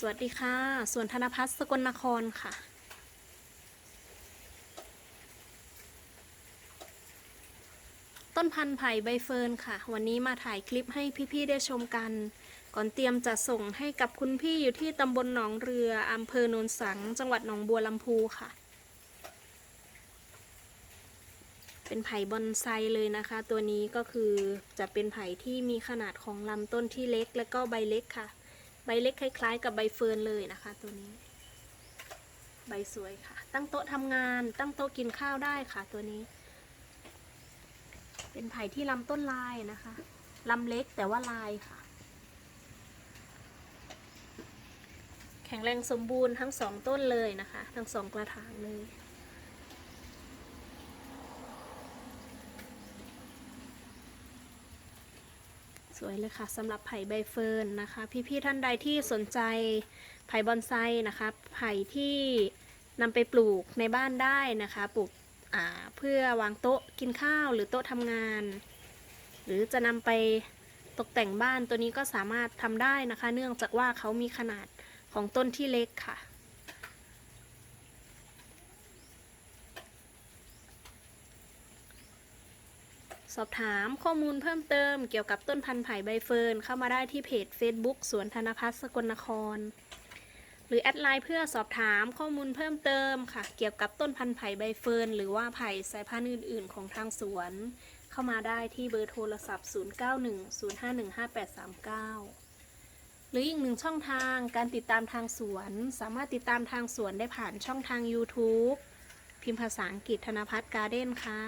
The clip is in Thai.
สวัสดีค่ะ ส่วนธนพัฒน์สกลนครค่ะ ต้นพันธุ์ไผ่ใบเฟิร์นค่ะ วันนี้มาถ่ายคลิปให้พี่ๆได้ชมกัน ก่อนเตรียมจะส่งให้กับคุณพี่อยู่ที่ตำบลหนองเรืออำเภอโนนสัง จังหวัดหนองบัวลำพูค่ะ เป็นไผ่บอนไซเลยนะคะ ตัวนี้ก็คือจะเป็นไผ่ที่มีขนาดของลำต้นที่เล็กและก็ใบเล็กค่ะ ใบเล็กคล้าย ๆ กับใบเฟิร์นเลยนะคะ ตัวนี้ ใบสวยค่ะ ตั้งโต๊ะทำงาน ตั้งโต๊ะกินข้าวได้ค่ะ ตัวนี้ เป็นไผ่ที่ลำต้นลายนะคะลำเล็กแต่ว่าลายค่ะ แข็งแรงสมบูรณ์ทั้งสองต้นเลยนะคะ ทั้งสองกระถางเลย สวยเลยค่ะสำหรับไผ่ใบเฟิร์นนะคะ พี่ๆท่านใดที่สนใจไผ่บอนไซนะคะไผ่ที่นำไปปลูกในบ้านได้นะคะ ปลูกเพื่อวางโต๊ะกินข้าวหรือโต๊ะทำงาน หรือจะนำไปตกแต่งบ้านตัวนี้ก็สามารถทำได้นะคะ เนื่องจากว่าเขามีขนาดของต้นที่เล็กค่ะ สอบถามข้อมูลเพิ่มเติมเกี่ยวกับต้นพันธุ์ไผ่ใบเฟิร์นเข้ามาได้ที่เพจ Facebook สวนธนพัฒน์สกลนคร หรือแอดไลน์เพื่อสอบถามข้อมูลเพิ่มเติมค่ะ เกี่ยวกับต้นพันธุ์ไผ่ใบเฟิร์นหรือว่าไผ่สายพันธุ์อื่น ๆ ของทางสวน เข้ามาได้ที่เบอร์โทรศัพท์ 0910515839หรืออีกหนึ่งช่องทางการติดตามทางสวน สามารถติดตามทางสวนได้ผ่านช่องทาง YouTube พิมพ์ภาษาอังกฤษธนพัฒน์การ์เด้นค่ะ